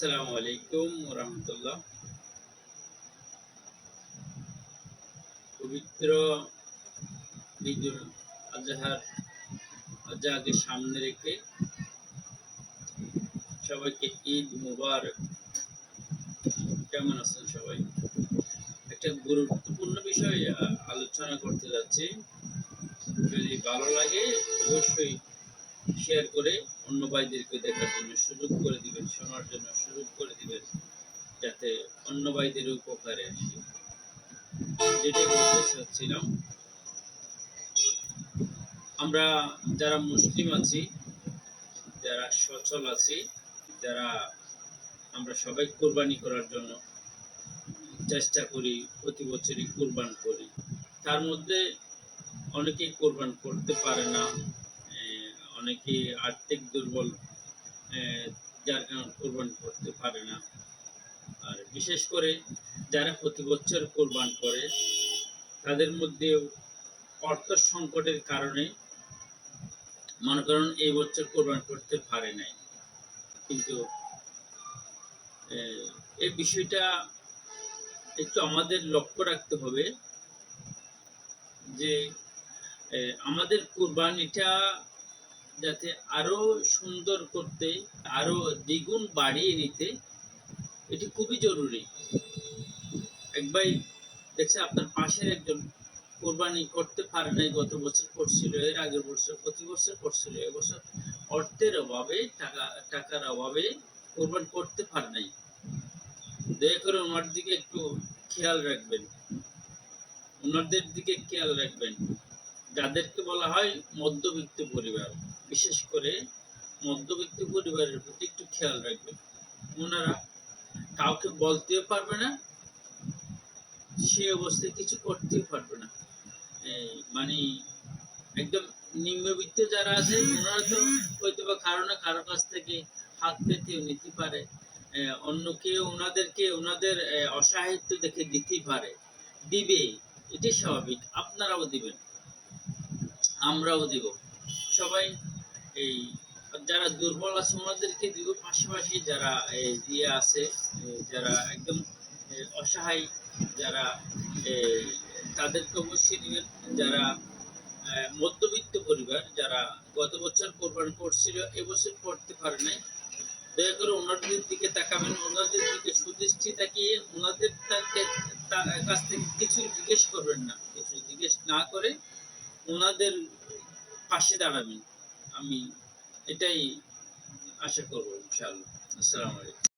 আসসালামু আলাইকুম রহমতুল্লাহ। পবিত্র ঈদুল আজহার আজহাকে সামনে রেখে সবাইকে ঈদ মুবারক। কেমন আছেন সবাই? একটা গুরুত্বপূর্ণ বিষয় আলোচনা করতে যাচ্ছি। যদি ভালো লাগে অবশ্যই শেয়ার করে অন্য ভাইদেরকে দেখার জন্য সুযোগ করে দিবেন, শোনার জন্য সুযোগ করে দিবেন, যাতে অন্য ভাইদের উপকারে আসে। যেটাই বলতে চাচ্ছিলাম আমরা যারা মুসলিম আছি, যারা সচল আছি, যারা আমরা সবাই কোরবানি করার জন্য চেষ্টা করি, প্রতি বছরই কোরবান করি, তার মধ্যে অনেকেই কোরবান করতে পারে না। অনেকে আর্থিক দুর্বল যার কারণে কোরবান করতে পারে না। আর বিশেষ করে যারা প্রতি বছর কোরবান করে, তাদের মধ্যে অর্থ সংকটের কারণে মনে করেন এই বছর কোরবান করতে পারে নাই। কিন্তু এই বিষয়টা একটু আমাদের লক্ষ্য রাখতে হবে যে আমাদের কোরবানিটা যাতে আরও সুন্দর করতে, আরও দ্বিগুণ বাড়িয়ে নিতে এটি খুবই জরুরি। একবার দেখছে আপনার পাশের একজন কোরবানি করতে পারে নাই, গত বছর করছিল, এর আগের বছর, প্রতি বছর করছিল এবছর অর্থের অভাবে, টাকা, টাকার অভাবে কোরবান করতে পারে নাই। দয়া করে ওনার দিকে একটু খেয়াল রাখবেন। ওনাদের দিকে খেয়াল রাখবেন। যাদেরকে বলা হয় মধ্যবিত্ত পরিবার বিশেষ করে মধ্যবিত্ত পরিবারের প্রতি একটু খেয়াল রাখবেন। ওনারা কাউকে বলতেও পারবে না সে অবস্থায় কিছু করতেও পারবে না। মানে একদম নিম্নবিত্ত যারা আছে ওনারা তো হয়তো বা কারও না কারও কাছ থেকে হাত পেতেও নিতে পারে। অন্য কেউ ওনাদেরকে ওনাদের আহ, অসহায়িত্ব দেখে দিতেই পারে। দিবে এটাই স্বাভাবিক। আপনারাও দিবেন। আমরাও দিব। সবাই এই, যারা দুর্বল আছে ওনাদেরকে দিব। পাশাপাশি যারা ইয়ে আছে যারা একদম অসহায়, যারা তাদেরকে অবশ্যই দিবেন। যারা মধ্যবিত্ত পরিবার, যারা গত বছর কোরবান করছিল এবছর করতে পারে নাই। দয়া করে ওনাদের দিকে তাকাবেন, ওনাদের দিকে সুদৃষ্টি তাকিয়ে ওনাদের কাছ থেকে কিছু জিজ্ঞেস করবেন না। কিছু জিজ্ঞেস না করে ওনাদের পাশে দাঁড়াবেন। আমি এটাই আশা করব ইনশাআল্লাহ। আসসালামু আলাইকুম।